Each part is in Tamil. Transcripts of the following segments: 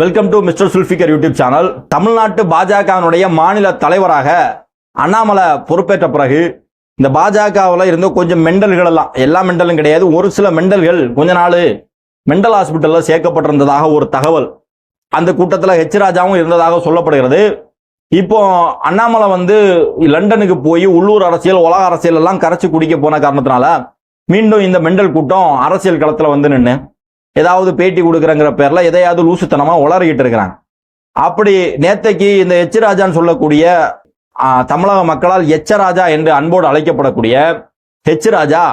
Welcome to mister Zulfikar YouTube channel தமிழ்நாட்டு பாஜகவினுடைய மாநில தலைவராக அண்ணாமலை பொறுப்பேற்ற பிறகு இந்த பாஜகவில் இருந்த கொஞ்சம் மெண்டல்கள் எல்லாம் எல்லா மெண்டலும் கிடையாது. ஒரு சில மெண்டல்கள் கொஞ்ச நாள் மெண்டல் ஹாஸ்பிட்டலில் சேர்க்கப்பட்டிருந்ததாக ஒரு தகவல். அந்த கூட்டத்தில் ஹெச் ராஜாவும் இருந்ததாக சொல்லப்படுகிறது. இப்போ அண்ணாமலை வந்து லண்டனுக்கு போய் உள்ளூர் அரசியல் உலக அரசியல் எல்லாம் கரைச்சி குடிக்க போன காரணத்தினால மீண்டும் இந்த மெண்டல் கூட்டம் அரசியல் களத்தில் வந்து நின்று ஏதாவது பேட்டி கொடுக்குறங்கிற பேரில் எதையாவது லூசுத்தனமாக உளறிக்கிட்டு இருக்கிறாங்க. அப்படி நேத்தைக்கு இந்த எச் ராஜான்னு சொல்லக்கூடிய தமிழக மக்களால் எச்ச ராஜா என்று அன்போடு அழைக்கப்படக்கூடிய ஹெச் ராஜா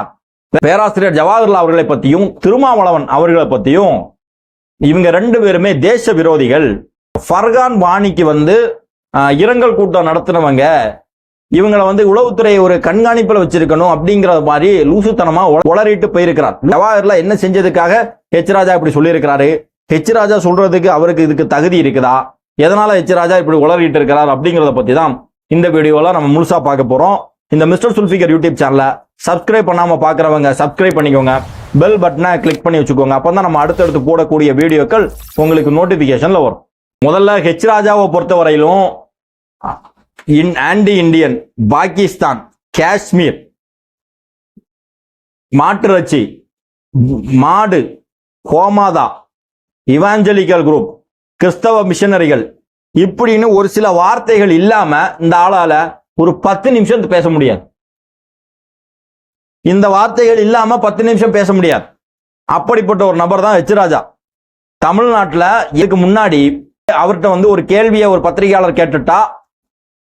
பேராசிரியர் ஜவஹர்லால் அவர்களை பற்றியும் திருமாவளவன் அவர்களை பற்றியும் இவங்க ரெண்டு பேருமே தேச விரோதிகள். ஃபர்கான் வாணிக்கு வந்து இரங்கல் கூட்டம் நடத்தினவங்க இவங்களை வந்து உளவுத்துறை ஒரு கண்காணிப்புல வச்சிருக்கணும் அப்படிங்கிற மாதிரி லூசுத்தனமா உளறிட்டு போயிருக்கிறார். ஜவஹர்லால் என்ன செஞ்சதுக்காக ஹெச் ராஜா இப்படி சொல்லியிருக்கிறாரு? ஹெச் ராஜா சொல்றதுக்கு அவருக்கு இதுக்கு தகுதி இருக்குதா? எதனால ஹெச் ராஜா இப்படி உளறிட்டு இருக்கிறார் அப்படிங்கிறத பத்தி தான் இந்த வீடியோல நம்ம முழுசா பார்க்க போறோம். இந்த மிஸ்டர் சுல்ஃபிகர் யூடியூப் சேனலை சப்ஸ்கிரைப் பண்ணாம பாக்குறவங்க சப்ஸ்கிரைப் பண்ணிக்கோங்க. பெல் பட்டனை கிளிக் பண்ணி வச்சுக்கோங்க. அப்பதான் நம்ம அடுத்தடுத்து போடக்கூடிய வீடியோக்கள் உங்களுக்கு நோட்டிபிகேஷன்ல வரும். முதல்ல ஹெச் ராஜாவை பொறுத்தவரையிலும் இன் ஆண்டி இந்தியன் பாகிஸ்தான் காஷ்மீர் மாட்டிறைச்சி மாடு கோமாதா இவாஞ்சலிக்கல் குரூப் கிறிஸ்தவ மிஷனரிகள். இப்படின்னு ஒரு சில வார்த்தைகள் இல்லாம இந்த ஆளால ஒரு பத்து நிமிஷம் பேச முடியாது. இந்த வார்த்தைகள் இல்லாம பத்து நிமிஷம் பேச முடியாது. அப்படிப்பட்ட ஒரு நபர் தான் எச் தமிழ்நாட்டில் இதுக்கு முன்னாடி அவர்கிட்ட வந்து ஒரு கேள்வியை ஒரு பத்திரிகையாளர் கேட்டுட்டா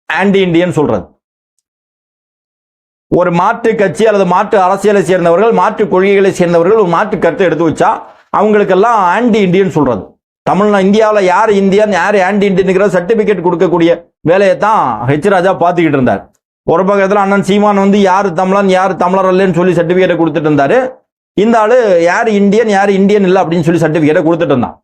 ஆன்டி இண்டியன் சொல்றது. ஒரு மாற்று கட்சி அல்லது மாற்று அரசியலை சேர்ந்தவர்கள் மாற்று கொள்கைகளை சேர்ந்தவர்கள் ஒரு மாற்று கருத்தை எடுத்து வச்சா அவங்களுக்கெல்லாம் ஆன்டி இண்டியன் சொல்றது. தமிழ்நா இந்தியாவில் யார் இந்தியன் யார் ஆன்டி இண்டியனுங்கிற சர்டிபிகேட் கொடுக்கக்கூடிய வேலையை தான் ஹெச் ராஜா பார்த்துக்கிட்டு இருந்தார். ஒரு பக்கத்தில் அண்ணன் சீமான் வந்து யார் தமிழன் யார் தமிழர் இல்லைன்னு சொல்லி சர்டிபிகேட்டை கொடுத்துட்டு இருந்தாரு. இந்த ஆளு யார் இந்தியன் யார் இந்தியன் இல்லை அப்படின்னு சொல்லி சர்டிபிகேட்டை கொடுத்துட்டு இருந்தான்.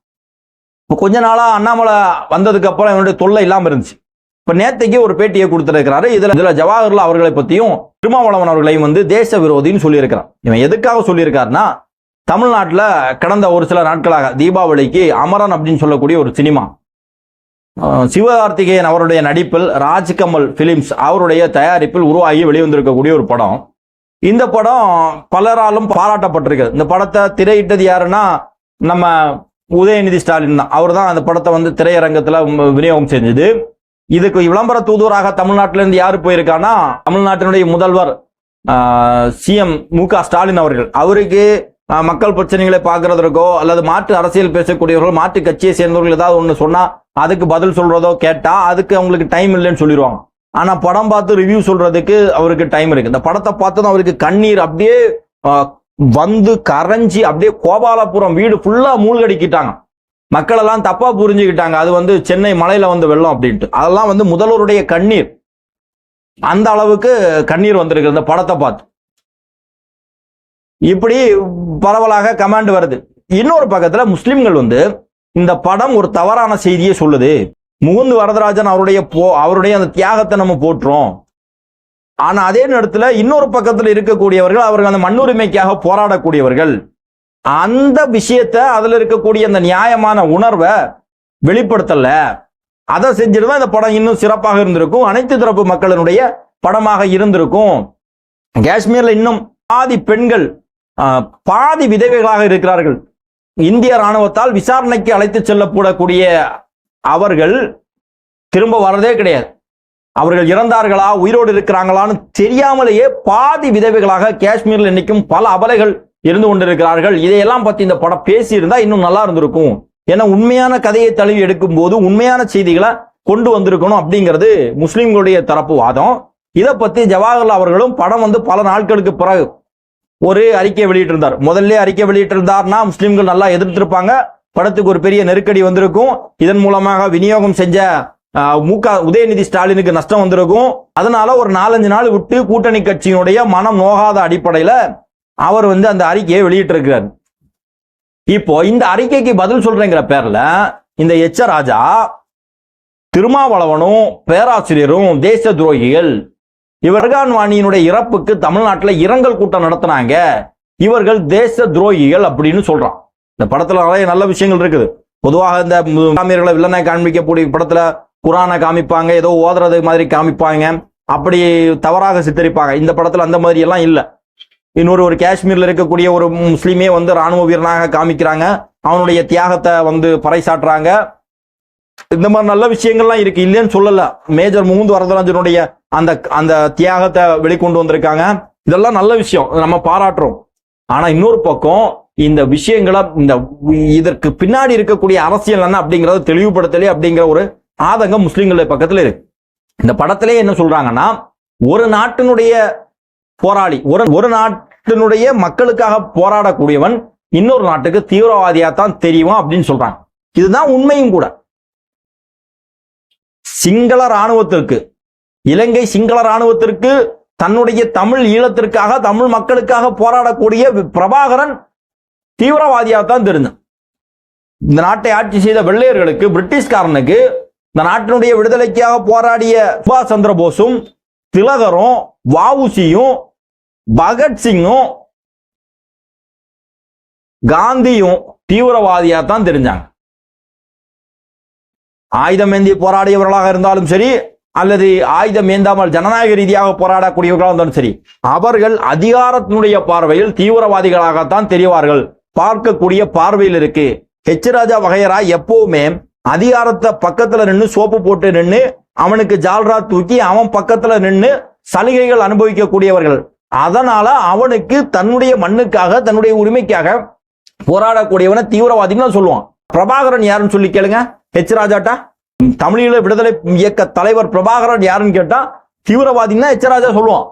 இப்போ கொஞ்ச நாளாக அண்ணாமலை வந்ததுக்கு அப்புறம் தொல்லை இல்லாமல் இருந்துச்சு. இப்ப நேத்தைக்கு ஒரு பேட்டியை கொடுத்திருக்கிறாரு. இதுல இதுல ஜவஹர்லால் அவர்களை பத்தியும் திருமாவளவன் அவர்களையும் வந்து தேச விரோதின்னு சொல்லியிருக்கிறான். இவன் எதுக்காக சொல்லியிருக்காருன்னா தமிழ்நாட்டுல கடந்த ஒரு சில நாட்களாக தீபாவளிக்கு அமரன் அப்படின்னு சொல்லக்கூடிய ஒரு சினிமா. சிவகார்த்திகேயன் அவருடைய நடிப்பில் ராஜ்கமல் பிலிம்ஸ் அவருடைய தயாரிப்பில் உருவாகி வெளிவந்திருக்கக்கூடிய ஒரு படம். இந்த படம் பலராலும் பாராட்டப்பட்டிருக்கு. இந்த படத்தை திரையிட்டது யாருன்னா நம்ம உதயநிதி ஸ்டாலின் தான். அவர் தான் அந்த படத்தை வந்து திரையரங்கத்தில் விநியோகம் செஞ்சது. இதுக்கு விளம்பர தூதுவராக தமிழ்நாட்டிலிருந்து யார் யாரு போயிருக்கான்னா தமிழ்நாட்டினுடைய முதல்வர் சிஎம் மு க ஸ்டாலின் அவர்கள். அவருக்கு மக்கள் பிரச்சனைகளை பார்க்கறதற்கோ அல்லது மாற்று அரசியல் பேசக்கூடியவர்கள் மாற்று கட்சியை சேர்ந்தவர்கள் ஏதாவது ஒன்று சொன்னால் அதுக்கு பதில் சொல்கிறதோ கேட்டால் அதுக்கு அவங்களுக்கு டைம் இல்லைன்னு சொல்லிடுவாங்க. ஆனால் படம் பார்த்து ரிவ்யூ சொல்கிறதுக்கு அவருக்கு டைம் இருக்கு. இந்த படத்தை பார்த்ததும் அவருக்கு கண்ணீர் அப்படியே வந்து கரைஞ்சி அப்படியே கோபாலபுரம் வீடு ஃபுல்லாக மூழ்கடிக்கிட்டாங்க. மக்களெல்லாம் தப்பாக தப்பா புரிஞ்சுக்கிட்டாங்க. அது வந்து சென்னை மலையில வந்து வெள்ளம் அப்படின்ட்டு. அதெல்லாம் வந்து முதல்வருடைய கண்ணீர். அந்த அளவுக்கு கண்ணீர் வந்திருக்கு இந்த படத்தை பார்த்து. இப்படி பரவலாக கமாண்ட் வருது. இன்னொரு பக்கத்துல முஸ்லிம்கள் வந்து இந்த படம் ஒரு தவறான செய்தியை சொல்லுது. முகுந்து வரதராஜன் அவருடைய போ அவருடைய அந்த தியாகத்தை நம்ம போட்டுறோம் ஆனா அதே நேரத்தில் இன்னொரு பக்கத்தில் இருக்கக்கூடியவர்கள் அவர்கள் அந்த மண்ணுரிமைக்காக போராடக்கூடியவர்கள். அந்த விஷயத்த அதுல இருக்கக்கூடிய அந்த நியாயமான உணர்வை வெளிப்படுத்தல. அதை செஞ்சிருந்தா இந்த படம் இன்னும் சிறப்பாக இருந்திருக்கும். அனைத்து தரப்பு மக்களினுடைய படமாக இருந்திருக்கும். காஷ்மீர்ல இன்னும் பாதி பெண்கள் பாதி விதவைகளாக இருக்கிறார்கள். இந்திய ராணுவத்தால் விசாரணைக்கு அழைத்து செல்லப்படக்கூடிய அவர்கள் திரும்ப வரதே கிடையாது. அவர்கள் இறந்தார்களா உயிரோடு இருக்கிறாங்களான்னு தெரியாமலேயே பாதி விதவைகளாக காஷ்மீர்ல இன்னைக்கும் பல அபலைகள் இருந்து கொண்டிருக்கிறார்கள். இதையெல்லாம் பத்தி இந்த படம் பேசியிருந்தா இன்னும் நல்லா இருந்திருக்கும். ஏன்னா உண்மையான கதையை தழுவி எடுக்கும் போது உண்மையான செய்திகளை கொண்டு வந்திருக்கணும் அப்படிங்கிறது முஸ்லிம்களுடைய தரப்பு வாதம். இதை பத்தி ஜவஹர்லால் அவர்களும் படம் வந்து பல நாட்களுக்கு பிறகு ஒரு அறிக்கை வெளியிட்டிருந்தார். முதல்ல அறிக்கை வெளியிட்டிருந்தார்னா முஸ்லிம்கள் நல்லா எதிர்த்திருப்பாங்க. படத்துக்கு ஒரு பெரிய நெருக்கடி வந்திருக்கும். இதன் மூலமாக விநியோகம் செஞ்ச மு க உதயநிதி ஸ்டாலினுக்கு நஷ்டம் வந்திருக்கும். அதனால ஒரு நாலஞ்சு நாள் விட்டு கூட்டணி கட்சியினுடைய மனம் நோகாத அடிப்படையில அவர் வந்து அந்த அறிக்கையை வெளியிட்டிருக்கிறார். இப்போ இந்த அறிக்கைக்கு பதில் சொல்றேங்கிற பேர்ல இந்த எச்ச ராஜா திருமாவளவனும் பேராசிரியரும் தேச துரோகிகள் இவர்கான் வாணியினுடைய இறப்புக்கு தமிழ்நாட்டில் இரங்கல் கூட்டம் நடத்தினாங்க. இவர்கள் தேச துரோகிகள் அப்படின்னு சொல்றான். இந்த படத்துல நிறைய நல்ல விஷயங்கள் இருக்குது. பொதுவாக இந்த காமியர்களை வில்லனை காண்பிக்கக்கூடிய படத்துல குரானை காமிப்பாங்க ஏதோ ஓதுறது மாதிரி காமிப்பாங்க. அப்படி தவறாக சித்தரிப்பாங்க. இந்த படத்துல அந்த மாதிரி எல்லாம் இல்லை. இன்னொரு ஒரு காஷ்மீர்ல இருக்கக்கூடிய ஒரு முஸ்லீமே வந்து ராணுவ வீரனாக காமிக்கிறாங்க. அவனுடைய தியாகத்தை வந்து பறைசாட்டுறாங்க இந்த மாதிரி நல்ல விஷயங்கள்லாம் இருக்கு. இல்லைன்னு சொல்லல. மேஜர் முகுந்த் வரதராஜனுடைய அந்த அந்த தியாகத்தை வெளிக்கொண்டு வந்திருக்காங்க. இதெல்லாம் நல்ல விஷயம். நம்ம பாராட்டுறோம். ஆனா இன்னொரு பக்கம் இந்த விஷயங்களை இந்த இதற்கு பின்னாடி இருக்கக்கூடிய அரசியல் என்ன அப்படிங்கறத தெளிவுபடுத்தலே அப்படிங்கிற ஒரு ஆதங்கம் முஸ்லீம்களுடைய பக்கத்துல இருக்கு. இந்த படத்திலே என்ன சொல்றாங்கன்னா ஒரு நாட்டினுடைய போராளி. ஒரு ஒரு நாட்டினுடைய மக்களுக்காக போராடக்கூடியவன் இன்னொரு நாட்டுக்கு தீவிரவாதியாத்தான் தெரியும் அப்படின்னு சொல்றாங்க. இதுதான் உண்மையும் கூட. சிங்கள ராணுவத்திற்கு இலங்கை சிங்கள ராணுவத்திற்கு தன்னுடைய தமிழ் ஈழத்திற்காக தமிழ் மக்களுக்காக போராடக்கூடிய பிரபாகரன் தீவிரவாதியா தான் தெரிஞ்சான் இந்த நாட்டை ஆட்சி செய்த வெள்ளையர்களுக்கு பிரிட்டிஷ்காரனுக்கு இந்த நாட்டினுடைய விடுதலைக்காக போராடிய சுபாஷ் சந்திர போஸும் திலகரும் வவுசியும் பகத்சிங்கும் காந்தியும் தீவிரவாதியா தான் தெரிஞ்சாங்க. ஆயுதம் ஏந்தி போராடியவர்களாக இருந்தாலும் சரி அல்லது ஆயுதம் ஏந்தாமல் ஜனநாயக ரீதியாக போராடக்கூடியவர்களாக இருந்தாலும் சரி அவர்கள் அதிகாரத்தினுடைய பார்வையில் தீவிரவாதிகளாகத்தான் தெரிவார்கள். பார்க்கக்கூடிய பார்வையில் இருக்கு. ஹெச் ராஜா வகையரா எப்பவுமே அதிகாரத்தை பக்கத்துல நின்று சோப்பு போட்டு நின்று அவனுக்கு ஜால்ரா தூக்கி அவன் பக்கத்துல நின்று சலுகைகள் அனுபவிக்கக்கூடியவர்கள். அதனால அவனுக்கு தன்னுடைய மண்ணுக்காக தன்னுடைய உரிமைக்காக போராடக்கூடியவனை தீவிரவாதின்னு சொல்லுவான். பிரபாகரன் யாருன்னு சொல்லி கேளுங்க. ஹெச் ராஜாட்டா? தமிழீழ விடுதலை இயக்க தலைவர் பிரபாகரன் யாருன்னு கேட்டா தீவிரவாதின்னா எச்சராஜா சொல்லுவான்.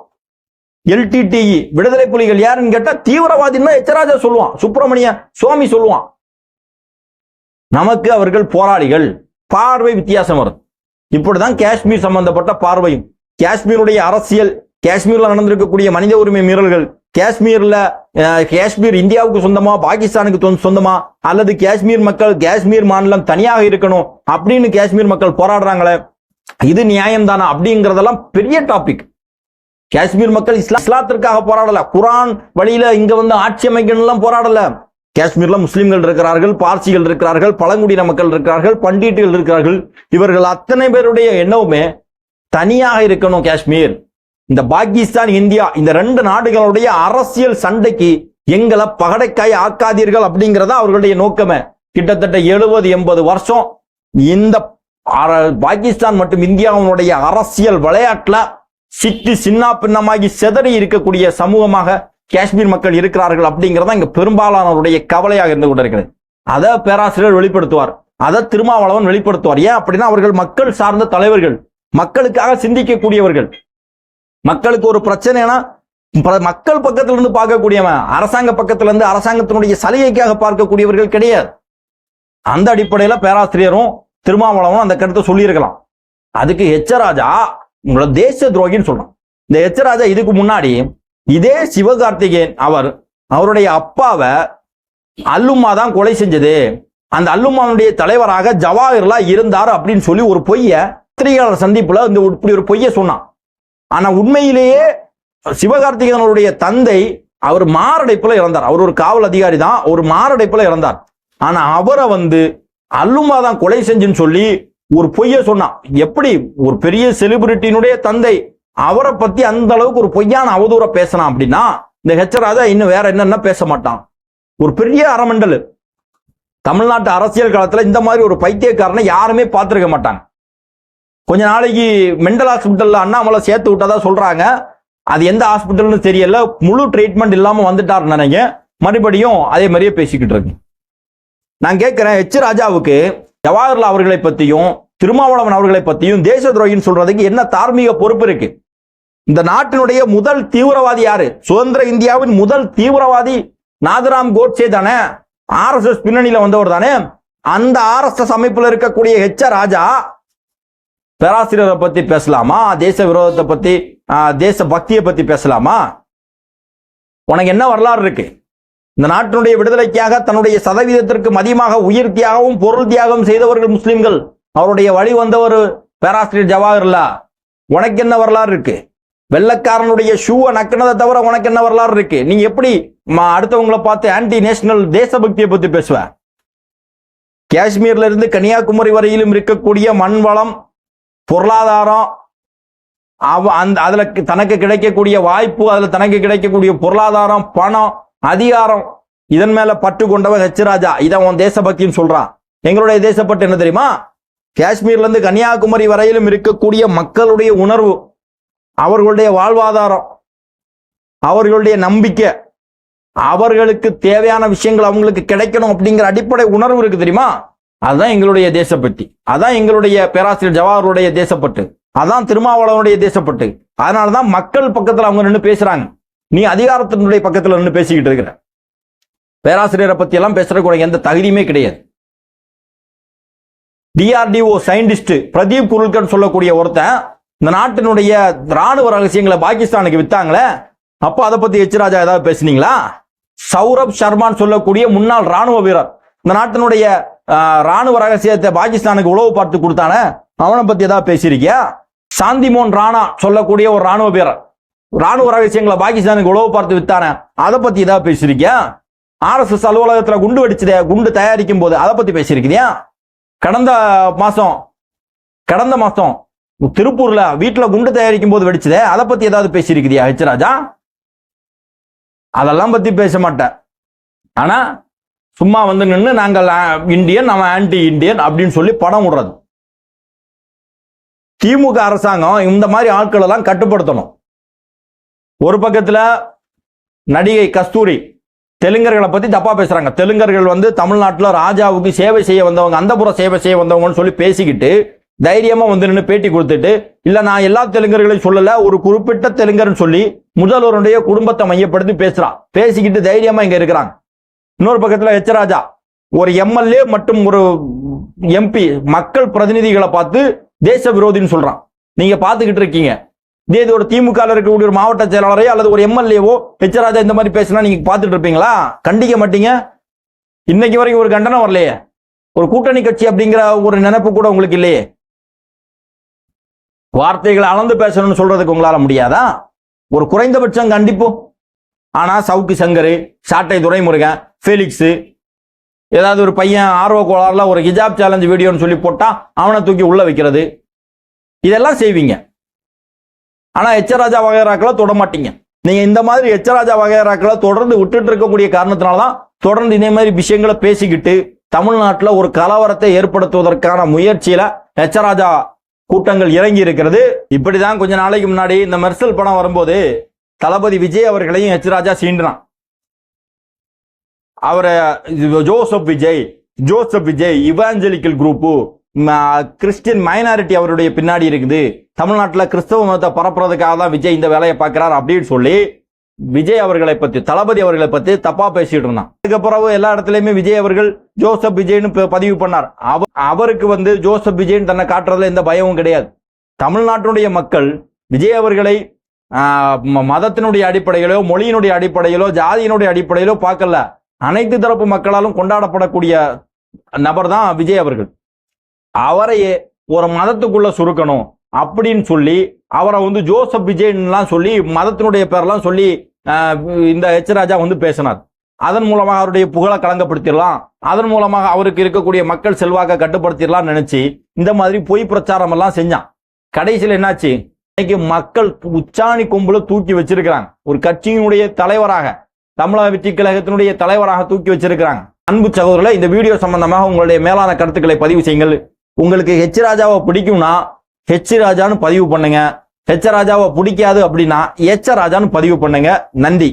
எல்டிடிஇ விடுதலை புலிகள் யாருன்னு கேட்டா தீவிரவாதின்னா எச்சராஜா சொல்லுவான். சுப்பிரமணிய சுவாமி சொல்லுவான். நமக்கு அவர்கள் போராளிகள். பார்வை வித்தியாசம் வரும். இப்படிதான் காஷ்மீர் சம்பந்தப்பட்ட பார்வையும். காஷ்மீருடைய அரசியல் காஷ்மீர்ல நடந்திருக்கக்கூடிய மனித உரிமை மீறல்கள் காஷ்மீர்ல காஷ்மீர் இந்தியாவுக்கு சொந்தமா பாகிஸ்தானுக்கு சொந்தமா அல்லது காஷ்மீர் மக்கள் காஷ்மீர் மாநிலம் தனியாக இருக்கணும் அப்படின்னு காஷ்மீர் மக்கள் போராடுறாங்களே இது நியாயம் தானா அப்படிங்கறதெல்லாம் பெரிய டாபிக் காஷ்மீர் மக்கள் இஸ்லா இஸ்லாத்திற்காக போராடல. குரான் வழியில இங்க வந்து ஆட்சி அமைக்கணும்லாம் போராடல. காஷ்மீர்ல முஸ்லிம்கள் இருக்கிறார்கள் பார்சிகள் இருக்கிறார்கள் பழங்குடியின மக்கள் இருக்கிறார்கள் பண்டிட்டுகள் இருக்கிறார்கள். இவர்கள் அத்தனை பேருடைய எண்ணமுமே தனியாக இருக்கணும் காஷ்மீர். இந்த பாகிஸ்தான் இந்தியா இந்த ரெண்டு நாடுகளுடைய அரசியல் சண்டைக்கு எங்களை பகடைக்காய் ஆக்காதீர்கள் அப்படிங்கிறதா அவர்களுடைய நோக்கமே. கிட்டத்தட்ட எழுபது எண்பது வருஷம் இந்த பாகிஸ்தான் மற்றும் இந்தியாவினுடைய அரசியல் விளையாட்டுல சிக்கி சின்ன பின்னமாகி செதறி இருக்கக்கூடிய சமூகமாக காஷ்மீர் மக்கள் இருக்கிறார்கள் அப்படிங்கிறதா இங்க பெரும்பாலானவருடைய கவலையாக இருந்து கொண்டிருக்கிறது. அதை பேராசிரியர் வெளிப்படுத்துவார். அதை திருமாவளவன் வெளிப்படுத்துவார். ஏன் அப்படின்னா அவர்கள் மக்கள் சார்ந்த தலைவர்கள் மக்களுக்காக சிந்திக்கக்கூடியவர்கள். மக்களுக்கு ஒரு பிரச்சனைனா மக்கள் பக்கத்துல இருந்து பார்க்கக்கூடியவன் அரசாங்க பக்கத்துல இருந்து அரசாங்கத்தினுடைய சலுகைக்காக பார்க்கக்கூடியவர்கள் கிடையாது. அந்த அடிப்படையில பேராசிரியரும் திருமாவளவனும் அந்த கருத்தை சொல்லியிருக்கலாம். அதுக்கு எச்சராஜா உங்களை தேசிய துரோகின்னு சொல்றான். இந்த எச்சராஜா இதுக்கு முன்னாடி இதே சிவகார்த்திகேயன் அவர் அவருடைய அப்பாவை அல்லுமா தான் கொலை செஞ்சது. அந்த அல்லும்மாவுடைய தலைவராக ஜவாஹர்லா இருந்தார் அப்படின்னு சொல்லி ஒரு பொய்ய பத்திரிகையாளர் சந்திப்புல இந்த இப்படி ஒரு பொய்ய சொன்னான். ஆனா உண்மையிலேயே சிவகார்த்திகேயனுடைய தந்தை அவர் மாரடைப்புல இறந்தார். அவர் ஒரு காவல் அதிகாரி தான். ஒரு மாரடைப்புல இறந்தார். ஆனா அவரை வந்து அல்லுமா தான் கொலை செஞ்சுன்னு சொல்லி ஒரு பொய்ய சொன்னான். எப்படி? ஒரு பெரிய செலிபிரிட்டியினுடைய தந்தை. அவரை பத்தி அந்த அளவுக்கு ஒரு பொய்யான அவதூற பேசினான் அப்படின்னா இந்த ஹெச்சராஜா இன்னும் வேற என்னென்ன பேச மாட்டான்? ஒரு பெரிய அறமண்டல். தமிழ்நாட்டு அரசியல் காலத்துல இந்த மாதிரி ஒரு பைத்தியக்காரனை யாருமே பார்த்திருக்க மாட்டாங்க. கொஞ்ச நாளைக்கு மெண்டல் ஹாஸ்பிட்டலில் அண்ணாமலை சேர்த்து விட்டதா சொல்கிறாங்க அது எந்த ஹாஸ்பிட்டல்னு தெரியல. முழு ட்ரீட்மெண்ட் இல்லாமல் வந்துட்டாருன்னு நினைங்க மறுபடியும் அதே மாதிரியே பேசிக்கிட்டு இருக்கு. நான் கேட்குறேன் எச் ராஜாவுக்கு ஜவஹர்லால் அவர்களை பற்றியும் திருமாவளவன் அவர்களை பற்றியும் தேச துரோகின்னு சொல்றதுக்கு என்ன தார்மீக பொறுப்பு இருக்கு? இந்த நாட்டினுடைய முதல் தீவிரவாதி யாரு? சுதந்திர இந்தியாவின் முதல் தீவிரவாதி நாதராம் கோட்சே தானே. ஆர்எஸ்எஸ் பின்னணியில வந்தவர் தானே. அந்த ஆர்எஸ்எஸ் அமைப்புல இருக்கக்கூடிய ஹெச் ராஜா பேராசிரியரை பத்தி பேசலாமா? தேச விரோதத்தை பத்தி தேச பக்தியை பத்தி பேசலாமா? உனக்கு என்ன வரலாறு இருக்கு? இந்த நாட்டினுடைய விடுதலைக்காக தன்னுடைய சதவீதத்திற்கு மதியமாக உயிர் தியாகவும் பொருள் தியாகம் செய்தவர்கள் முஸ்லிம்கள். அவருடைய வழி வந்தவர் பேராசிரியர் ஜவாஹர்லா. உனக்கு என்ன வரலாறு இருக்கு? வெள்ளக்காரனுடைய ஷூவை நக்கினதை தவிர உனக்கு என்ன வரலாறு இருக்கு? நீ எப்படி அடுத்தவங்களை பார்த்து ஆன்டி நேஷனல் தேசபக்தியை பத்தி பேசுவ? காஷ்மீர்ல இருந்து கன்னியாகுமரி வரையிலும் இருக்கக்கூடிய மண் வளம் பொருளாதாரம் அவ அந்த அதுல தனக்கு கிடைக்கக்கூடிய வாய்ப்பு அதுல தனக்கு கிடைக்கக்கூடிய பொருளாதாரம் பணம் அதிகாரம் இதன் மேல பற்று கொண்டவன் ஹெச்ராஜா இதை இதான் உன் தேசபக்தின்னு சொல்றான். எங்களுடைய தேசப்பட்டு என்ன தெரியுமா? காஷ்மீர்ல இருந்து கன்னியாகுமரி வரையிலும் இருக்கக்கூடிய மக்களுடைய உணர்வு அவர்களுடைய வாழ்வாதாரம் அவர்களுடைய நம்பிக்கை அவர்களுக்கு தேவையான விஷயங்கள் அவங்களுக்கு கிடைக்கணும் அப்படிங்கிற அடிப்படை உணர்வு இருக்கு தெரியுமா? அதுதான் எங்களுடைய தேசப்பட்டி. அதான் எங்களுடைய பேராசிரியர் ஜவஹருடைய தேசப்பட்டு. அதான் திருமாவளவனுடைய தேசப்பட்டு. அதனாலதான் மக்கள் பக்கத்துல அவங்க நின்று பேசுறாங்க. நீ அதிகாரத்தினுடைய பக்கத்துல நின்று பேசிக்கிட்டு இருக்கிற. பேராசிரியரை பத்தி எல்லாம் பேசுறதுக்கு எந்த தகுதியுமே கிடையாது. டிஆர்டிஓ சயின்டிஸ்ட் பிரதீப் குருல்கர் சொல்லக்கூடிய ஒருத்தன் இந்த நாட்டினுடைய ராணுவ ரகசியங்களை பாகிஸ்தானுக்கு வித்தாங்களே அப்போ அதை பத்தி எச் ராஜா ஏதாவது பேசுனீங்களா? சௌரப் சர்மான்னு சொல்லக்கூடிய முன்னாள் ராணுவ வீரர். இந்த நாட்டினுடைய ராணுவ ரகசியத்தை பாகிஸ்தானுக்கு உளவு பார்த்து கொடுத்தானே? அவனை பத்தி ஏதாவது பேசியிருக்கியா? சாந்திமோன் ராணா சொல்லக்கூடிய ஒரு ராணுவ வீரர் ராணுவ ரகசியங்களை பாகிஸ்தானுக்கு உளவு பார்த்து வித்தானே அதை பத்தி ஏதாவது பேசியிருக்கியா? ஆர்எஸ்எஸ் அலுவலகத்துல குண்டு வெடிச்சதே குண்டு தயாரிக்கும் போது அதை பத்தி பேசியிருக்கியா கடந்த மாசம் கடந்த மாசம் திருப்பூர்ல வீட்டுல குண்டு தயாரிக்கும் போது வெடிச்சதே அதை பத்தி ஏதாவது பேசியிருக்கிறியா ஹெச் ராஜா? அதெல்லாம் பத்தி பேச மாட்டேன். ஆனா சும்மா வந்து நின்று நாங்கள் ஆ- இந்தியன் அவன் ஆன்டி இந்தியன் அப்படின்னு சொல்லி படம் விடுறது. திமுக அரசாங்கம் இந்த மாதிரி ஆட்கள் எல்லாம் கட்டுப்படுத்தணும். ஒரு பக்கத்தில் நடிகை கஸ்தூரி தெலுங்கர்களை பற்றி தப்பாக பேசுகிறாங்க தெலுங்கர்கள் வந்து தமிழ்நாட்டில் ராஜாவுக்கு சேவை செய்ய வந்தவங்க அந்தப்புற சேவை செய்ய வந்தவங்கன்னு சொல்லி பேசிக்கிட்டு தைரியமாக வந்து நின்று பேட்டி கொடுத்துட்டு இல்லை நான் எல்லா தெலுங்கர்களையும் சொல்லலை ஒரு குறிப்பிட்ட தெலுங்கர்னு சொல்லி முதல்வருடைய குடும்பத்தை மையப்படுத்தி பேசுகிறான் பேசிக்கிட்டு தைரியமாக இங்கே இருக்கிறாங்க. இன்னொரு பக்கத்துல ஹெச் ராஜா. ஒரு எம்எல்ஏ மற்றும் ஒரு எம்பி மக்கள் பிரதிநிதிகளை பார்த்து தேச விரோதின்னு சொல்றான். நீங்க பாத்துக்கிட்டு இருக்கீங்க. இதே இது ஒரு திமுக இருக்கக்கூடிய ஒரு மாவட்ட செயலாளரையோ அல்லது ஒரு எம்எல்ஏவோ ஹெச் ராஜா இந்த மாதிரி பேசினா நீங்க பார்த்துட்டு இருப்பீங்களா? கண்டிக்க மாட்டீங்க. இன்னைக்கு வரைக்கும் ஒரு கண்டனம் வரலையே. ஒரு கூட்டணி கட்சி அப்படிங்கிற ஒரு நினைப்பு கூட உங்களுக்கு இல்லையே. வார்த்தைகளை அளந்து பேசணும்னு சொல்றதுக்கு உங்களால முடியாதா? ஒரு குறைந்தபட்சம் கண்டிப்பு. ஆனா சவுக்கு சங்கர் சாட்டை துரைமுருகன் ஃபெலிக்ஸ் ஏதாவது ஒரு பையன் ஆர்வ கோளாறுல ஒரு ஹிஜாப் சேலஞ்ச் வீடியோன்னு சொல்லி போட்டால் அவனை தூக்கி உள்ள வைக்கிறது. இதெல்லாம் செய்வீங்க. ஆனால் எச்சராஜா வகைராக்களை தொட மாட்டீங்க. நீங்கள் இந்த மாதிரி எச்சராஜா வகைராக்களை தொடர்ந்து விட்டுட்டு இருக்கக்கூடிய காரணத்தினாலதான் தொடர்ந்து இதே மாதிரி விஷயங்களை பேசிக்கிட்டு தமிழ்நாட்டில் ஒரு கலவரத்தை ஏற்படுத்துவதற்கான முயற்சியில் எச்சராஜா கூட்டங்கள் இறங்கி இருக்கிறது. இப்படிதான் கொஞ்ச நாளைக்கு முன்னாடி இந்த மெர்சல் படம் வரும்போது தளபதி விஜய் அவர்களையும் எச் ராஜா சீண்டினான். அவரை Joseph Vijay Joseph Vijay evangelical group Christian minority அவருடைய பின்னாடி இருக்குது. தமிழ்நாட்டில் கிறிஸ்தவ மதத்தை பரப்புறதுக்காக தான் விஜய் இந்த வேலையை பார்க்கிறார் அப்படின்னு சொல்லி விஜய் அவர்களை பற்றி தளபதி அவர்களை பற்றி தப்பா பேசிட்டு இருந்தான். அதுக்கப்புறம் எல்லா இடத்துலையுமே விஜய் அவர்கள் ஜோசப் விஜய்னு பதிவு பண்ணார். அவ- அவருக்கு வந்து ஜோசப் விஜய்னு தன்னை காட்டுறதுல எந்த பயமும் கிடையாது. தமிழ்நாட்டினுடைய மக்கள் விஜய் அவர்களை ம- மதத்தினுடைய அடிப்படையிலோ மொழியினுடைய அடிப்படையிலோ ஜாதியினுடைய அடிப்படையிலோ பார்க்கல. அனைத்து தரப்பு மக்களாலும் கொண்டாடப்படக்கூடிய நபர் தான் விஜய் அவர்கள். அவரையே ஒரு மதத்துக்குள்ள சுருக்கணும் அப்படின்னு சொல்லி அவரை வந்து ஜோசப் விஜய்லாம் சொல்லி மதத்தினுடைய பேரெல்லாம் சொல்லி இந்த எச் ராஜா வந்து பேசினார். அதன் மூலமாக அவருடைய புகழை களங்கப்படுத்திடலாம் அதன் மூலமாக அவருக்கு இருக்கக்கூடிய மக்கள் செல்வாக்கை கட்டுப்படுத்திடலாம் நினைச்சு இந்த மாதிரி பொய் பிரச்சாரம் எல்லாம் செஞ்சான். கடைசியில் என்னாச்சு? இன்னைக்கு மக்கள் உச்சாணி கொம்புல தூக்கி வச்சிருக்கிறாங்க. ஒரு கட்சியினுடைய தலைவராக தமிழக வெற்றி கழகத்தினுடைய தலைவராக தூக்கி வச்சிருக்கிறாங்க. அன்பு சகோதரர்களை இந்த வீடியோ சம்பந்தமாக உங்களுடைய மேலான கருத்துக்களை பதிவு செய்யுங்கள். உங்களுக்கு ஹெச் ராஜாவை பிடிக்கும்னா ஹெச் ராஜான்னு பதிவு பண்ணுங்க. ஹெச் ராஜாவை பிடிக்காது அப்படின்னா எச்ச ராஜான்னு பதிவு பண்ணுங்க. நன்றி.